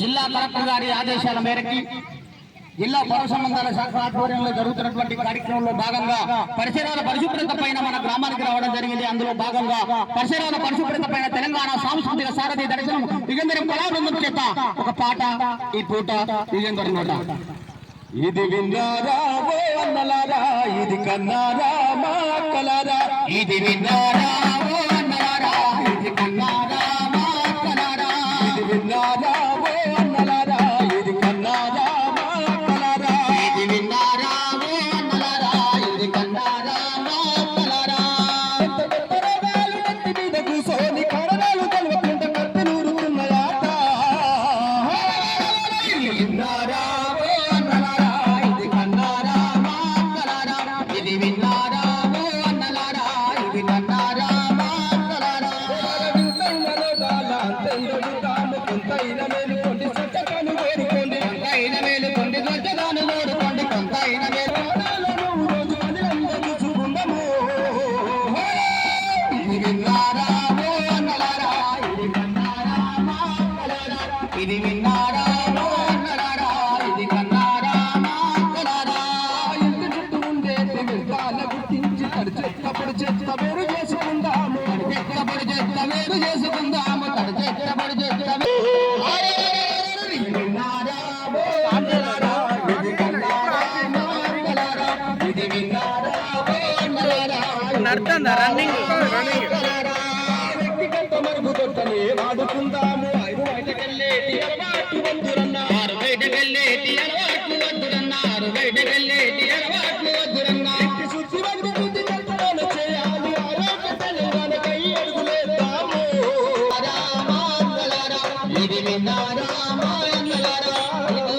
జిల్లా కలెక్టర్ గారి ఆదేశాల మేరకి జిల్లా పౌర సంబంధాల శాఖ ఆధ్వర్యంలో జరుగుతున్నటువంటి కార్యక్రమంలో భాగంగా పరిసరాల పరిశుభ్రత పైన మన గ్రామానికి రావడం జరిగింది. అందులో భాగంగా పరిసరాల పరిశుభ్రత పైన తెలంగాణ సాంస్కృతిక సారథి దర్శనం యుగంధరి కళాబృందం చేత ఒక పాట ఈ పూట యుగంధరి నోట. ఇది విన్నారా ఇది కన్నారా మా అక్కలారా? ఇది విన్నారా ఇది విన్నారా అన్నలారా, ఇది కన్నారా ఇది విన్నారా ఓ గుర్తించి తడి చెత్త చెత్త వేరు చేసుకుందాము. తడి చెత్త చెత్త వేరు చేసుకుందాము తడి చెత్త చెత్త నడుతుందా రన్నింగ్ రన్నింగ్ వ్యక్తిగత మరుగుదొట్టని వాడుకుందాము ఐదు బయటకెళ్ళేటి అలవాటు వందురన్నారు ఆరు బయటకెళ్ళేటి అలవాట్లు వద్దురన్నారు బయటకెళ్ళేటి అలవాట్లు వద్దురన్నారు శుద్ధి వంటి బుద్ధి కల్పన చేయాలి ఆరోగ్య తెలంగాణకై అడుగులేద్దాము రామాంగళరా, ఇది విన్నారా మాయంగళరా, ఇది